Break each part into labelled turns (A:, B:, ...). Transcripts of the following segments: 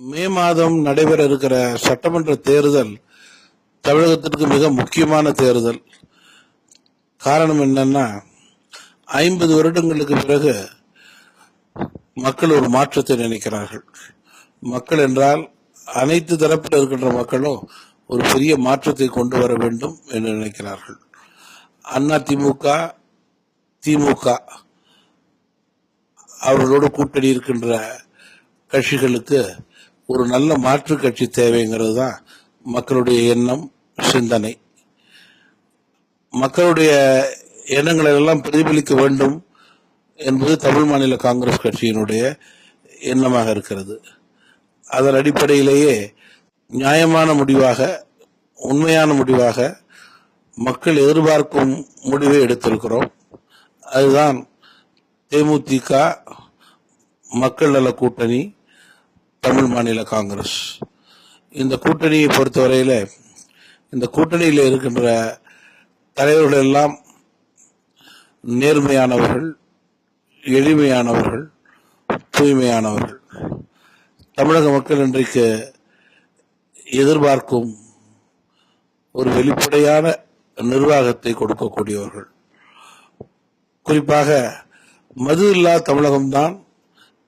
A: மே மாதம் நடைபெற இருக்கிற சட்டமன்ற தேர்தல் தமிழகத்திற்கு மிக முக்கியமான தேர்தல். காரணம் என்னன்னா ஐம்பது வருடங்களுக்கு பிறகு மக்கள் ஒரு மாற்றத்தை நினைக்கிறார்கள். மக்கள் என்றால் அனைத்து தரப்பில் இருக்கின்ற மக்களும் ஒரு பெரிய மாற்றத்தை கொண்டு வர வேண்டும் என்று நினைக்கிறார்கள். அண்ணா திமுக திமுக அவர்களோடு கூட்டணி இருக்கின்ற கட்சிகளுக்கு ஒரு நல்ல மாற்று கட்சி தேவைங்கிறது தான் மக்களுடைய எண்ணம் சிந்தனை. மக்களுடைய எண்ணங்களை எல்லாம் பிரதிபலிக்க வேண்டும் என்பது தமிழ் மாநில காங்கிரஸ் கட்சியினுடைய எண்ணமாக இருக்கிறது. அதன் அடிப்படையிலேயே நியாயமான முடிவாக உண்மையான முடிவாக மக்கள் எதிர்பார்க்கும் முடிவை எடுத்திருக்கிறோம். அதுதான் தேமுதிக மக்கள் நல கூட்டணி தமிழ் மாநில காங்கிரஸ். இந்த கூட்டணியை பொறுத்தவரையில் இந்த கூட்டணியில் இருக்கின்ற தலைவர்கள் எல்லாம் நேர்மையானவர்கள் எளிமையானவர்கள் தூய்மையானவர்கள். தமிழக மக்கள் இன்றைக்கு எதிர்பார்க்கும் ஒரு வெளிப்படையான நிர்வாகத்தை கொடுக்கக்கூடியவர்கள். குறிப்பாக மது இல்லா தமிழகம்தான்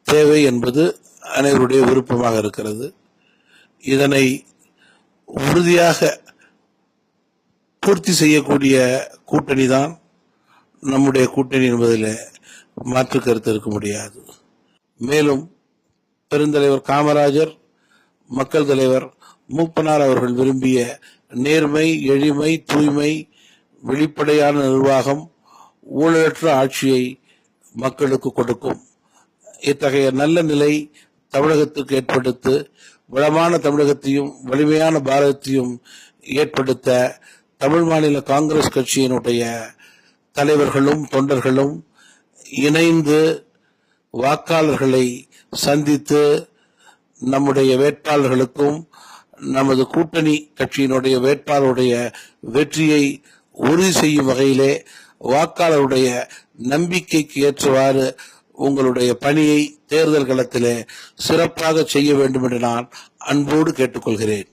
A: தேவை என்பது அனைவருடைய விருப்பமாக இருக்கிறது. இதனை உறுதியாக பூர்த்தி செய்யக்கூடிய கூட்டணி தான் நம்முடைய கூட்டணி என்பதில் மாற்று கருத்து இருக்க முடியாது. மேலும் பெருந்தலைவர் காமராஜர் மக்கள் தலைவர் மூப்பனார் அவர்கள் விரும்பிய நேர்மை எளிமை தூய்மை வெளிப்படையான நிர்வாகம் ஊழலற்ற ஆட்சியை மக்களுக்கு கொடுக்கும். இத்தகைய நல்ல நிலை தமிழகத்துக்கு ஏற்படுத்து வளமான தமிழகத்தையும் வலிமையான பாரதத்தையும் ஏற்படுத்த தமிழ் மாநில காங்கிரஸ் கட்சியினுடைய தலைவர்களும் தொண்டர்களும் இணைந்து வாக்காளர்களை சந்தித்து நம்முடைய வேட்பாளர்களுக்கும் நமது கூட்டணி கட்சியினுடைய வேட்பாளருடைய வெற்றியை உறுதி செய்யும் வகையிலே வாக்காளருடைய நம்பிக்கைக்கு ஏற்றவாறு உங்களுடைய பணியை தேர்தல் களத்திலே சிறப்பாக செய்ய வேண்டும் என்று நான் அன்போடு கேட்டுக்கொள்கிறேன்.